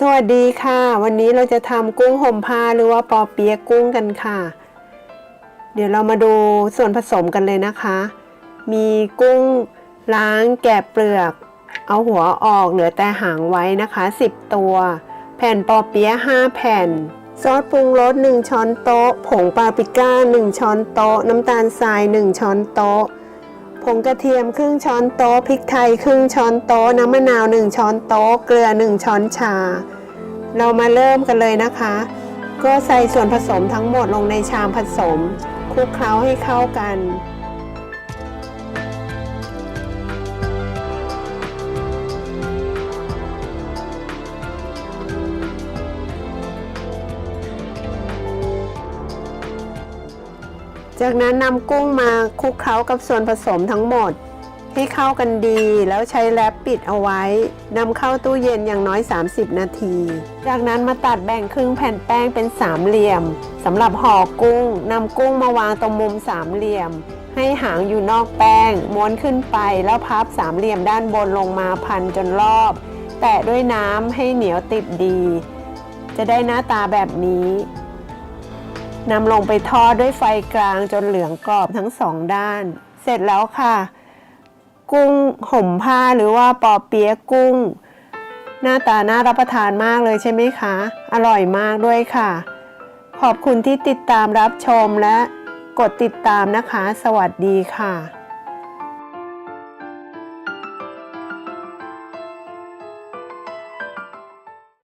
สวัสดีค่ะ วันนี้เราจะทำกุ้งห่มผ้าหรือว่าปอเปี๊ยะกุ้งกันค่ะ เดี๋ยวเรามาดูส่วนผสมกันเลยนะคะ มีกุ้งล้างแกะเปลือก เอาหัวออกเหลือแต่หางไว้นะคะ 10 ตัว แผ่นปอเปี๊ยะ5แผ่น ซอสปรุงรส 1 ช้อนโต๊ะ ผงปาปริก้า 1 ช้อนโต๊ะ น้ำตาลทราย 1 ช้อนโต๊ะ ผงกระเทียมครึ่งช้อนโต๊ะพริกไทยครึ่งช้อนโต๊ะน้ำมะนาว 1 ช้อนโต๊ะเกลือ 1 ช้อนชา เรามาเริ่มกันเลยนะคะ ก็ใส่ส่วนผสมทั้งหมดลงในชามผสมคลุกเคล้าให้เข้ากัน จากนั้นนำกุ้งมาคลุกเคล้ากับส่วนผสมทั้งหมด ให้เข้ากันดีแล้วใช้แรปปิดเอาไว้นำเข้าตู้เย็นอย่างน้อย 30 นาที จากนั้นมาตัดแบ่งครึ่งแผ่นแป้งเป็นสามเหลี่ยมสำหรับห่อกุ้งนำกุ้งมาวางตรงมุมสามเหลี่ยม ให้หางอยู่นอกแป้ง ม้วนขึ้นไปแล้วพับสามเหลี่ยมด้านบนลงมาพันจนรอบ แตะด้วยน้ำให้เหนียวติดดี จะได้หน้าตาแบบนี้ นำลงไปทอดด้วยไฟกลางจนเหลืองกรอบทั้งสองด้าน เสร็จแล้วค่ะ กุ้งห่มผ้าหรือว่าปอเปี๊ยะกุ้ง หน้าตาน่ารับประทานมากเลยใช่ไหมคะ อร่อยมากด้วยค่ะ ขอบคุณที่ติดตามรับชมและกดติดตามนะคะ สวัสดีค่ะ